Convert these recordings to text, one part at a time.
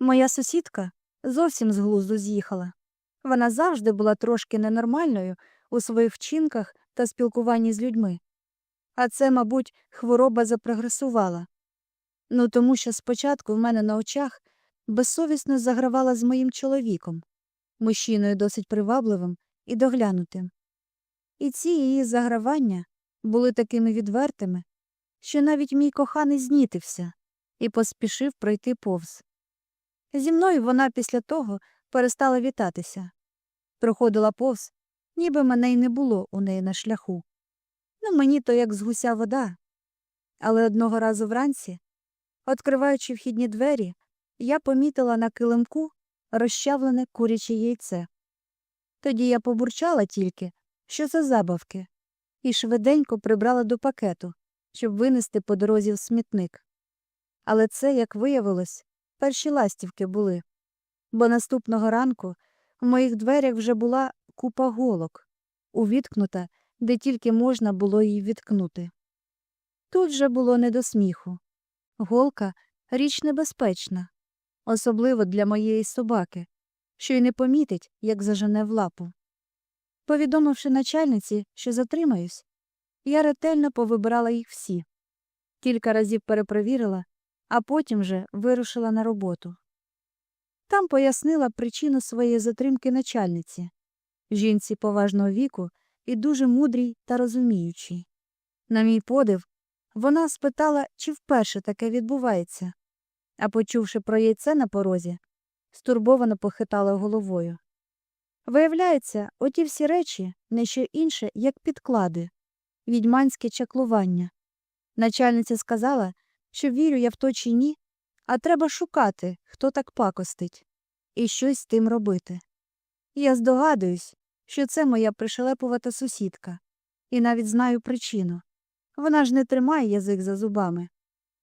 Моя сусідка зовсім з глузду з'їхала. Вона завжди була трошки ненормальною у своїх вчинках та спілкуванні з людьми. А це, мабуть, хвороба запрогресувала. Ну тому що спочатку в мене на очах безсовісно загравала з моїм чоловіком, мужчиною досить привабливим і доглянутим. І ці її загравання були такими відвертими, що навіть мій коханий знітився і поспішив пройти повз. Зі мною вона після того перестала вітатися, проходила повз, ніби мене й не було у неї на шляху. Ну, мені то як з гуся вода. Але одного разу вранці, відкриваючи вхідні двері, я помітила на килимку розчавлене куряче яйце. Тоді я побурчала тільки, що це забавки, і швиденько прибрала до пакету, щоб винести по дорозі в смітник. Але це, як виявилось, перші ластівки були, бо наступного ранку в моїх дверях вже була купа голок, увіткнута, де тільки можна було її відкнути. Тут же було не до сміху. Голка річ небезпечна, особливо для моєї собаки, що й не помітить, як зажене в лапу. Повідомивши начальниці, що затримаюсь, я ретельно повибирала їх всі. Кілька разів перепровірила, а потім вже вирушила на роботу. Там пояснила причину своєї затримки начальниці жінці поважного віку і дуже мудрій та розуміючій. На мій подив, вона спитала, чи вперше таке відбувається, а почувши про яйце на порозі, стурбовано похитала головою. Виявляється, оті всі речі не що інше, як підклади, відьманське чаклування. Начальниця сказала, що вірю я в то чи ні, а треба шукати, хто так пакостить, і щось з тим робити. Я здогадуюсь, що це моя пришелепувата сусідка, і навіть знаю причину. Вона ж не тримає язик за зубами.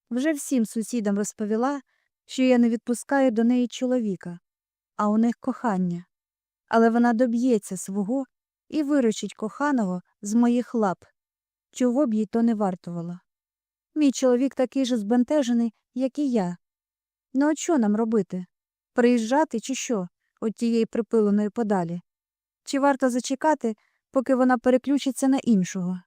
Вже всім сусідам розповіла, що я не відпускаю до неї чоловіка, а у них кохання. Але вона доб'ється свого і виручить коханого з моїх лап, чого б їй то не вартувало. Мій чоловік такий же збентежений, як і я. Ну а що нам робити? Приїжджати чи що, от тієї припиленої подалі? Чи варто зачекати, поки вона переключиться на іншого?